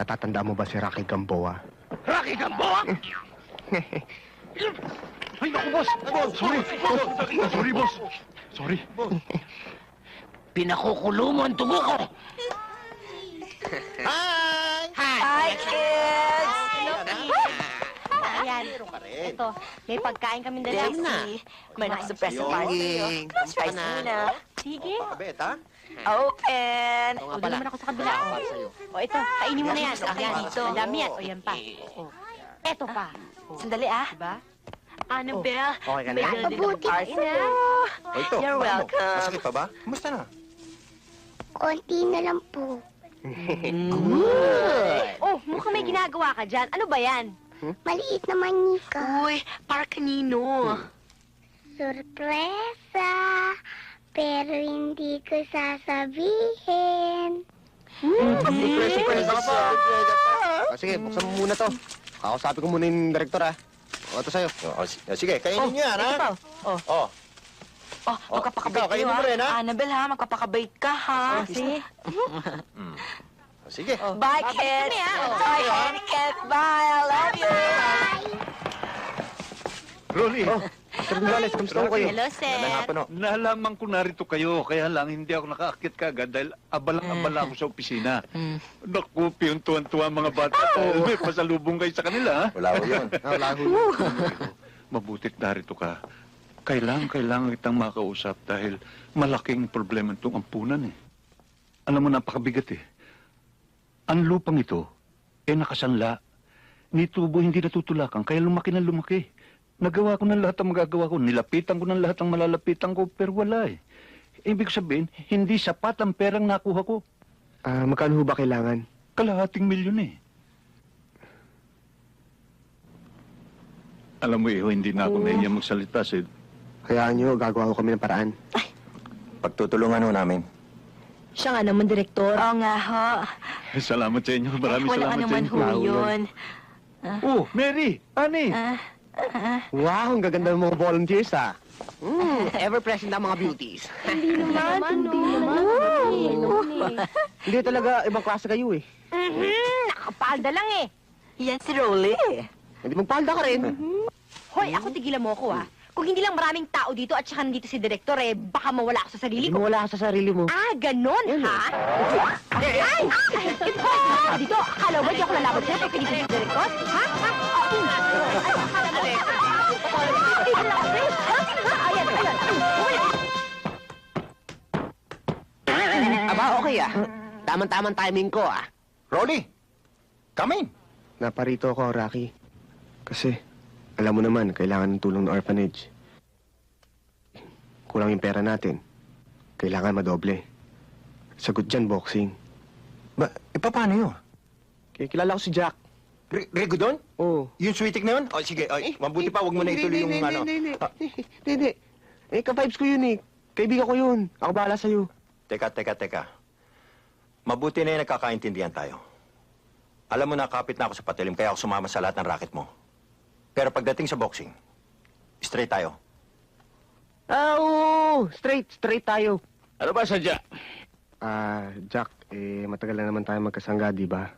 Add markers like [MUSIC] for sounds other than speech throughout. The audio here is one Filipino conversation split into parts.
Natatanda mo ba si Rocky Gamboa? Rocky Gamboa? [LAUGHS] Ay, naku, boss! Boss, sorry! Boss, sorry, boss! Sorry. Pinakukulo mo ang dugo ko! Hi, [LAUGHS] Ayan, ito. May pagkain kami dala. Game na. May nakasurpresa party. Yoging, Close na? muna. Sige. Kabet, ha? Open. Ito nga O, doon naman ako sa kabila. O, o ito, kainin mo na yan. O, yan, dito. Ang dami yan. O, yan pa. O, eto pa. Sandali, ah. Diba? Annabelle, Okay ka na? party na. O ito, You're welcome. Masakit pa ba? Kumusta na? Konti na lang po. [LAUGHS] Oh, mukhang may ginagawa ka dyan. Ano ba yan? Maliit naman, Nika. Uy, para kanino? Sorpresa. Pero hindi ko sasabihin. Surprise, surprise ka pa. O, sige, buksan mo muna to. Kakausapin ko muna yung direktor, ha? O, ito sa'yo. O, si- o, sige, kainin niyo yan, ha? Ito pa. Oh. O, Oh, Oh, magkapakabait ikaw, kainin kayo, mo ha? rin, ha? Annabelle, ha? Magkapakabait ka, ha? Oh, [LAUGHS] sige. o, sige. Bye, kids! Bye, Aniket! Bye! I love you! Rolly, Sir Gonzales, kamusta ko kayo? Hello, sir. Magandang hapon, o. nalaman ko narito kayo, kaya lang hindi ako nakaakit kagad dahil abalang-abala ako sa opisina. Naku, piyuntuan-tuwa mga bata. Oh. [LAUGHS] May pasalubong kayo sa kanila, ha? Wala ko yun. Ah, [LAUGHS] wala ho. Mabutit narito ka. Kailangan, kailangan kitang makausap dahil malaking problema itong ampunan eh. Alam mo, napakabigat eh. Ang lupang ito, eh nakasanla. Ni tubo hindi natutulakan, kaya lumaki na lumaki. Nagawa ko ng lahat ang magagawa ko. Nilapitan ko ng lahat ang malalapitan ko, pero wala eh. Ibig sabihin, hindi sapat ang perang nakuha ko. Ah, magkano ho ba kailangan? Kalahating milyon eh. Alam mo, Iho, hindi na ako nahiya magsalita. Sid. Hayaan nyo, gagawa ko kami ng paraan. Pagtutulungan ho namin. Siya nga naman, direktor. Oo nga, ho. Salamat sa inyo. Maraming Wala ka salamat sa naman inyo. ho yun. Oh, Mary! Ani! Ah, Wow, ang gaganda ng mga volunteers, ah. Mm, ever-present ang mga beauties. Hindi naman, hindi naman. Hindi talaga, ibang klase kayo, eh. Mhm, nakapalda lang eh. yan si Rolly. Hindi magpalda ka rin. Hoy, ako tigilan mo ako ah. Kung hindi lang maraming tao dito at saka nandito si direktor eh, baka mawala ako sa sarili Hindi ko. mo wala ka sa sarili mo. Ah, ganon, ha? Ay! Ay! Ito! Dito, akala mo ba di ako lalaban sa'yo pag pinigil si direktor? Ha? Ha? Oh, mm. Ay, akala mo. Ha? Ha? Ayan, ayan. Aba, okay, ah. Tamang-tamang timing ko, ah. Rolly, come in. Naparito ako, Rocky. Kasi, alam mo naman, kailangan ng tulong ng orphanage. Kulang yung pera natin. Kailangan madoble. Sagot dyan, boxing. Ba, e paano yun? Kaya kilala ko si Jack. Re Rego doon? Oo. Yung sweetik na yun? O, sige, ay, mabuti pa, huwag mo na ituloy yung ano. Hindi, hindi, Ah, hindi. Hindi, hindi. Eh, ka-vibes ko yun eh. Kaibigan ko yun. Ako bahala sa'yo. Teka, teka, teka. Mabuti na yung nagkakaintindihan tayo. Alam mo na, kapit na ako sa patilim, kaya ako sumama sa lahat ng racket mo. Pero pagdating sa boxing, straight tayo. Ah, oo. Straight, straight tayo. Ano ba sadya? Ah, Jack, eh, matagal na naman tayo magkasangga, di ba?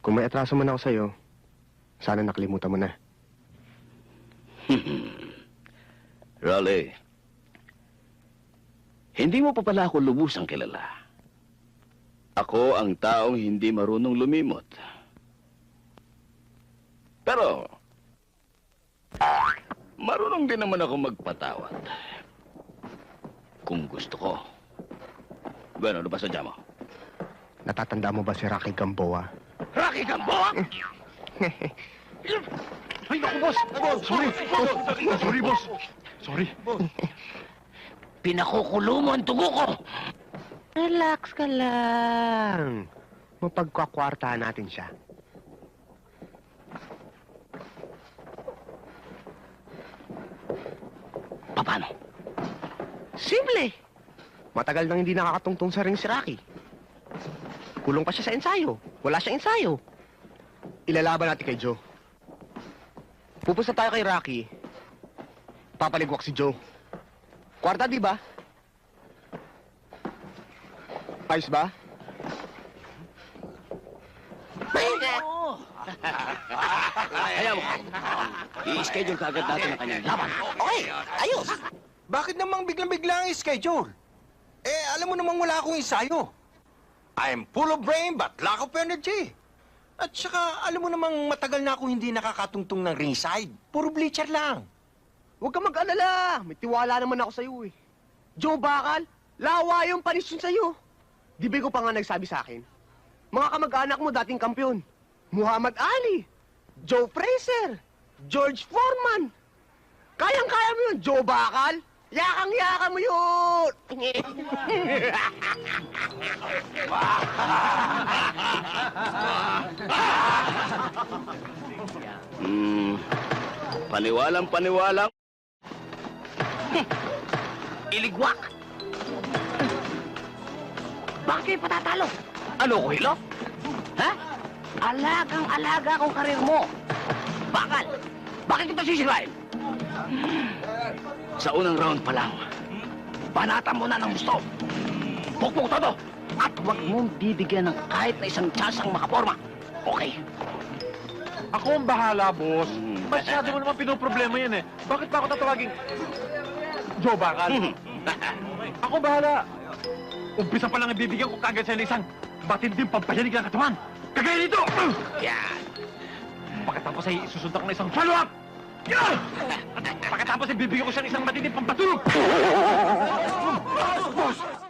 Kung may atraso man ako sa'yo, sana nakalimutan mo na. [LAUGHS] Raleigh, hindi mo pa pala ako lubusang kilala. Ako ang taong hindi marunong lumimot. Pero, marunong din naman ako magpatawad. Kung gusto ko. Bueno, ano ba sadya mo? Natatanda mo ba si Rocky Gamboa? Rocky Gamboa! Ay, naku, boss! Boss, sorry! Boss, sorry, boss! Sorry. Pinakukulo mo ang dugo ko! Relax ka lang. Mapagkakwartahan natin siya. Paano? Simple. Matagal nang hindi nakakatungtong sa ring si Rocky. Kulong pa siya sa ensayo. Wala siyang ensayo. Ilalaban natin kay Joe. Pupunta tayo kay Rocky. Papaligwak si Joe. Kwarta, di ba? Ayos ba? Kaya mo. [LAUGHS] I-schedule ka agad natin ang kanyang laban. Okay, ayos. Bakit namang biglang-bigla ang schedule? Eh, alam mo namang wala akong ensayo. I'm full of brain but lack of energy. At saka, alam mo namang matagal na akong hindi nakakatungtong ng ringside. Puro bleacher lang. Huwag ka mag-alala. May tiwala naman ako sa'yo eh. Joe Bakal, lawa yung panis yun sa'yo. Di ba ko pa nga nagsabi sa akin? Mga kamag-anak mo dating kampiyon. Muhammad Ali, Joe Fraser, George Foreman. Kayang-kaya mo yun, Joe Bakal. Yakang-yaka mo yun. [LAUGHS] Hmm, paniwalang paniwalang. [LAUGHS] Iligwak! Bakit kayo patatalo? Ano ko, hilo? Ha? Alagang-alaga kong karir mo. Bakal! Bakit kita sisirain? Sa unang round pa lang, Banatan mo na ng gusto. Pukpuk todo! At huwag mong bibigyan ng kahit na isang chance ang makaporma. Okay? Ako ang bahala, boss. Hmm. Masyado mo naman pinoproblema yan eh. Bakit pa ako tatawagin? Joe Bakal. ako bahala. Umpisa pa lang ibibigyan ko kagad sa isang matinding pampayanig ng katawan. Kagaya nito! Yan. Pagkatapos ay susundan ko na isang follow-up! Yan! Pagkatapos ay bibigyan ko siya ng isang matinding pampatulog! [LAUGHS] Boss!